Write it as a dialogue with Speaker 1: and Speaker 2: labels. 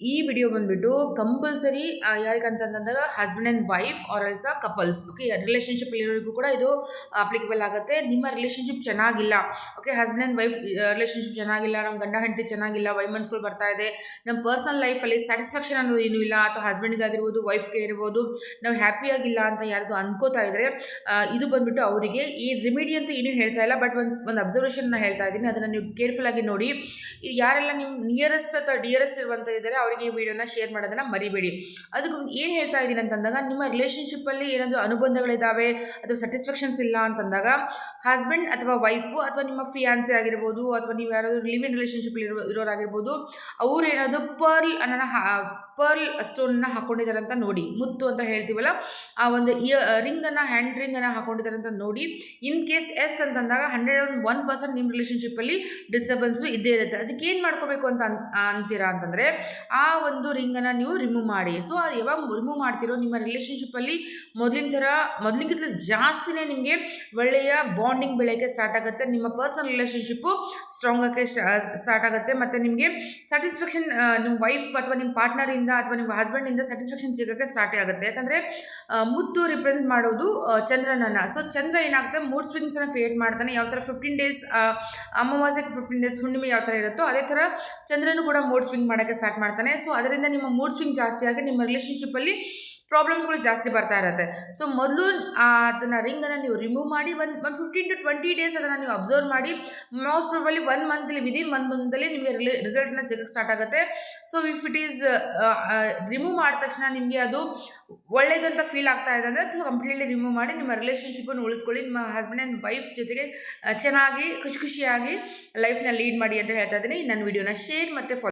Speaker 1: ಈ ವಿಡಿಯೋ ಬಂದ್ಬಿಟ್ಟು compulsory ಯಾರಿಗಂತಂದಾಗ husband and wife or else couples okay relationship ಇರೋರಿಗೂ ಕೂಡ ಇದು ಅಪ್ಲಿಕೇಬಲ್ ಆಗುತ್ತೆ. ನಿಮ್ಮ ರಿಲೇಷನ್ಶಿಪ್ ಚೆನ್ನಾಗಿಲ್ಲ okay husband and wife relationship ಚೆನ್ನಾಗಿಲ್ಲ ನಮ್ಮ ಗಂಡ ಹೆಂಡತಿ ಚೆನ್ನಾಗಿಲ್ಲ ವೈಮನ್ಸ್ಗಳು ಬರ್ತಾ ಇದೆ. ನಮ್ಮ ಪರ್ಸನಲ್ ಲೈಫಲ್ಲಿ ಸ್ಯಾಟಿಸ್ಫ್ಯಾಕ್ಷನ್ ಅನ್ನೋದು ಏನೂ ಇಲ್ಲ. ಅಥವಾ ಹಸ್ಬೆಂಡ್ಗಾಗಿರ್ಬೋದು ವೈಫ್ಗೆ ಇರ್ಬೋದು ನಾವು ಹ್ಯಾಪಿಯಾಗಿಲ್ಲ ಅಂತ ಯಾರ್ದು ಅನ್ಕೋತಾ ಇದ್ದರೆ ಇದು ಬಂದ್ಬಿಟ್ಟು ಅವರಿಗೆ ಈ ರಿಮಿಡಿ ಅಂತ ಏನೂ ಹೇಳ್ತಾ ಇಲ್ಲ. ಬಟ್ ಒಂದು ಒಂದು ಅಬ್ಸರ್ವೇಷನ್ನ ಹೇಳ್ತಾ ಇದ್ದೀನಿ. ಅದನ್ನು ನೀವು ಕೇರ್ಫುಲ್ ಆಗಿ ನೋಡಿ. ಯಾರೆಲ್ಲ ನಿಮ್ಮ ನಿಯರೆಸ್ಟ್ ಅಥವಾ ಡಿಯರೆಸ್ಟ್ ಇರುವಂಥ ಇದ್ದಾರೆ ಅವರಿಗೆ ಈ ವಿಡಿಯೋನ ಶೇರ್ ಮಾಡೋದನ್ನು ಮರಿಬೇಡಿ. ಅದಕ್ಕೆ ಏನು ಹೇಳ್ತಾ ಇದ್ದೀನಿ ಅಂತಂದಾಗ, ನಿಮ್ಮ ರಿಲೇಷನ್ಶಿಪ್ಪಲ್ಲಿ ಏನಾದರೂ ಅನುಬಂಧಗಳಿದ್ದಾವೆ ಅಥವಾ ಸ್ಯಾಟಿಸ್ಫ್ಯಾಕ್ಷನ್ಸ್ ಇಲ್ಲ ಅಂತಂದಾಗ ಹಸ್ಬೆಂಡ್ ಅಥವಾ ವೈಫು ಅಥವಾ ನಿಮ್ಮ ಫಿಯಾನ್ಸಿ ಆಗಿರ್ಬೋದು, ಅಥವಾ ನೀವು ಯಾರಾದರೂ ಲಿವ್ ಇನ್ ರಿಲೇಷನ್ಶಿಪ್ ಇರೋ, ಇರೋರಾಗಿರ್ಬೋದು, ಅವ್ರು ಏನಾದರೂ ಪರ್ಲ್ ಅನ್ನೋ ಪರ್ಲ್ ಸ್ಟೋನ್ನ ಹಾಕ್ಕೊಂಡಿದ್ದಾರೆ ಅಂತ ನೋಡಿ. ಮುತ್ತು ಅಂತ ಹೇಳ್ತೀವಲ್ಲ, ಆ ಒಂದು ಇಯರ್ ರಿಂಗನ್ನು ಹ್ಯಾಂಡ್ ರಿಂಗನ್ನು ಹಾಕ್ಕೊಂಡಿದ್ದಾರೆ ಅಂತ ನೋಡಿ. ಇನ್ ಕೇಸ್ ಎಸ್ ಅಂತಂದಾಗ ಹಂಡ್ರೆಡ್ ಆ್ಯಂಡ್ ಒನ್ ಪರ್ಸೆಂಟ್ ನಿಮ್ಮ ರಿಲೇಷನ್ಶಿಪ್ಪಲ್ಲಿ ಡಿಸ್ಟರ್ಬೆನ್ಸು ಇದ್ದೇ ಇರುತ್ತೆ. ಅದಕ್ಕೆ ಏನು ಮಾಡ್ಕೋಬೇಕು ಅಂತ ಅಂತೀರಾ ಅಂತಂದರೆ ಒಂದು ರಿಂಗನ್ನು ನೀವು ರಿಮೂವ್ ಮಾಡಿ. ಸೊ ಅದು ಯಾವಾಗ ರಿಮೂವ್ ಮಾಡ್ತಿರೋ ನಿಮ್ಮ ರಿಲೇಷನ್ಶಿಪ್ಪಲ್ಲಿ ಮೊದಲಿನ ಥರ, ಮೊದಲಿಗಿಂತ ಜಾಸ್ತಿನೇ ನಿಮಗೆ ಒಳ್ಳೆಯ ಬಾಂಡಿಂಗ್ ಬೆಳೆಯೋಕ್ಕೆ ಸ್ಟಾರ್ಟ್ ಆಗುತ್ತೆ. ನಿಮ್ಮ ಪರ್ಸನಲ್ ರಿಲೇಷನ್ಶಿಪ್ಪು ಸ್ಟ್ರಾಂಗ್ ಆಗಿ ಸ್ಟಾರ್ಟ್ ಆಗುತ್ತೆ. ಮತ್ತು ನಿಮಗೆ ಸ್ಯಾಟಿಸ್ಫ್ಯಾಕ್ಷನ್ ನಿಮ್ಮ ವೈಫ್ ಅಥವಾ ನಿಮ್ಮ ಪಾರ್ಟ್ನರಿಂದ ಅಥವಾ ನಿಮ್ಮ ಹಸ್ಬೆಂಡಿಂದ ಸ್ಯಾಟಿಸ್ಫ್ಯಾಕ್ಷನ್ ಸಿಗೋಕ್ಕೆ ಸ್ಟಾರ್ಟ್ ಆಗುತ್ತೆ. ಯಾಕಂದರೆ ಮುತ್ತು ರಿಪ್ರೆಸೆಂಟ್ ಮಾಡೋದು ಚಂದ್ರನನ್ನು. ಸೊ ಚಂದ್ರ ಏನಾಗುತ್ತೆ? ಮೂಡ್ ಸ್ವಿಂಗ್ಸನ್ನು ಕ್ರಿಯೇಟ್ ಮಾಡ್ತಾನೆ. ಯಾವ ಥರ ಫಿಫ್ಟೀನ್ ಡೇಸ್ ಅಮಾವಾಸ್ಯಕ್ಕೆ ಫಿಫ್ಟೀನ್ ಡೇಸ್ ಹುಣ್ಣಿಮೆ ಯಾವ ಥರ ಇರುತ್ತೋ ಅದೇ ಥರ ಚಂದ್ರನೂ ಕೂಡ ಮೂಡ್ ಸ್ವಿಂಗ್ ಮಾಡೋಕ್ಕೆ ಸ್ಟಾರ್ಟ್ ಮಾಡ್ತಾನೆ. ಸೊ ಅದರಿಂದ ನಿಮ್ಮ ಮೂಡ್ ಸ್ವಿಂಗ್ ಜಾಸ್ತಿ ಆಗಿ ನಿಮ್ಮ ರಿಲೇಷನ್ಶಿಪ್ಪಲ್ಲಿ ಪ್ರಾಬ್ಲಮ್ಸ್ಗಳು ಜಾಸ್ತಿ ಬರ್ತಾ ಇರುತ್ತೆ. ಸೊ ಮೊದಲು ಅದನ್ನು ರಿಂಗನ್ನು ನೀವು ರಿಮೂವ್ ಮಾಡಿ, ಒಂದು ಒಂದು ಫಿಫ್ಟೀನ್ ಟು ಟ್ವೆಂಟಿ ಡೇಸ್ ಅದನ್ನು ನೀವು ಅಬ್ಸರ್ವ್ ಮಾಡಿ most probably one monthly within one ಮಂತಲ್ಲಿ ನಿಮಗೆ ರಿಸಲ್ಟ್ನ ಸಿಗಕ್ಕೆ ಸ್ಟಾರ್ಟ್ ಆಗುತ್ತೆ. So if it is remove ಮಾಡಿದ ತಕ್ಷಣ ನಿಮಗೆ ಅದು ಒಳ್ಳೇದಂತ ಫೀಲ್ ಆಗ್ತಾ ಇದೆ ಅಂದರೆ ಅದು ಕಂಪ್ಲೀಟ್ಲಿ ರಿಮೂವ್ ಮಾಡಿ ನಿಮ್ಮ ರಿಲೇಷನ್ಶಿಪ್ಪನ್ನು ಉಳಿಸ್ಕೊಳ್ಳಿ. ನಿಮ್ಮ ಹಸ್ಬೆಂಡ್ ಆ್ಯಂಡ್ ವೈಫ್ ಜೊತೆಗೆ ಚೆನ್ನಾಗಿ, ಖುಷಿ ಖುಷಿಯಾಗಿ ಲೈಫ್ನ ಲೀಡ್ ಮಾಡಿ ಅಂತ ಹೇಳ್ತಾ ಇದ್ದೀನಿ. ನನ್ನ ವಿಡಿಯೋನ ಶೇರ್ ಮತ್ತು ಫಾಲೋ